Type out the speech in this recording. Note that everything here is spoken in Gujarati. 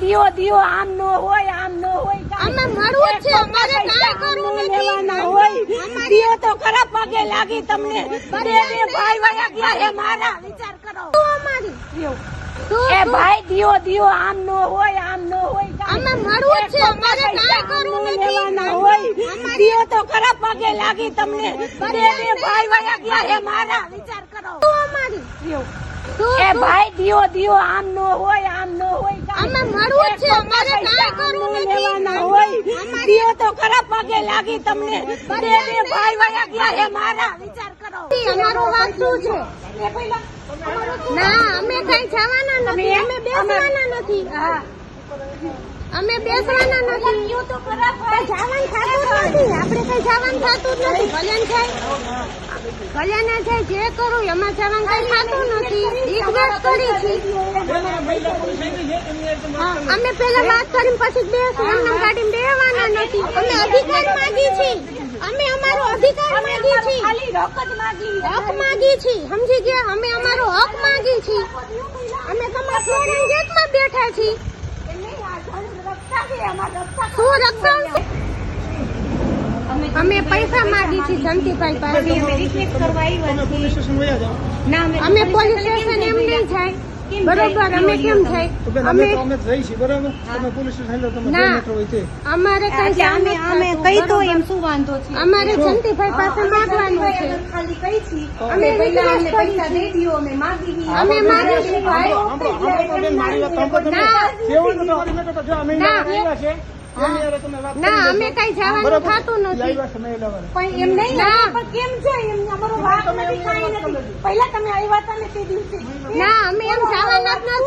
દિયો દિયો આમ નો હોય આમ નો હોય. અમે મળવું છે અમારે કાંઈ કરવું નથી. હોય. દિયો તો ખરા પગે લાગી તમને. બે બે ભાઈ વયા ગયા હે મારા. વિચાર કરો. તું અમારી? એ ભાઈ દિયો દિયો આમ નો હોય આમ નો હોય. અમે મળવું છે અમારે કાંઈ કરવું નથી. હોય. દિયો તો ખરા પગે લાગી તમને. બે બે ભાઈ વયા ગયા હે મારા. વિચાર કરો. તું અમારી? એ ભાઈ દિયો દિયો આમ નો હોય આમ નો હોય અમે મળવું છે અમારે કાંઈ કરવું નથી. લેવાના હોય. દિયો તો ખરા પગે લાગી તમને. બે બે ભાઈ વયા ગયા હે મારા. વિચાર કરો. અમારો વાત શું છે? ના અમે કઈ જવાના નથી અમે બેસવાના નથી. અમે બેસવાના નથી. જવાનું થતું નથી. આપણે કઈ જવાનું થતું જ નથી. ભલે ને જાય ભલે ને જે કરું એમાં જવાનું કઈ થતું નથી. રિક્વેસ્ટ કરી છે. અમે પેલા વાત કરીને પછી બેસું એમને ગાડી બેવાના નથી. અમે અધિકાર માંગી છીએ. અમે અમારો અધિકાર માંગી છીએ. ખાલી જ માગી હક માંગી છીએ. સમજી ગયા? અમે અમારો હક માંગી છીએ. અમે તમારા ફ્લોરિંગ ગેટમાં બેઠા છીએ. અમે પૈસા માગી છીએ જંતીભાઈ પાસે. અમે પોલીસ સ્ટેશન એમ નહીં જાય. બરોબર અમે કેમ જાય અમે અમે જઈ છીએ બરાબર તમે પોલીસ સ્ટેશન તમે મેટ્રો હોય તે અમારે કઈ અમે અમે કઈ તો એમ શું વાંધો છે અમારે જંતીભાઈ પાસે માંગવાનું છે ખાલી કઈ છી અમે પહેલા અમને પૈસા દઈ દ્યો અમે માગી છી. અમે માગી છીએ ભાઈ. ના. જેવું તો તમારી મેટ્રો તો જો અમે ના. છે ના અમે કઈ જવાનું? થતું નથી. પણ એમ નહીં પણ કેમ છે? એમ અમારો વાક તમે નથી કાંઈ વાત નથી. પહેલા તમે આવ્યા હતા ને તે દિવસે. ના અમે એમ જવાના જ નથી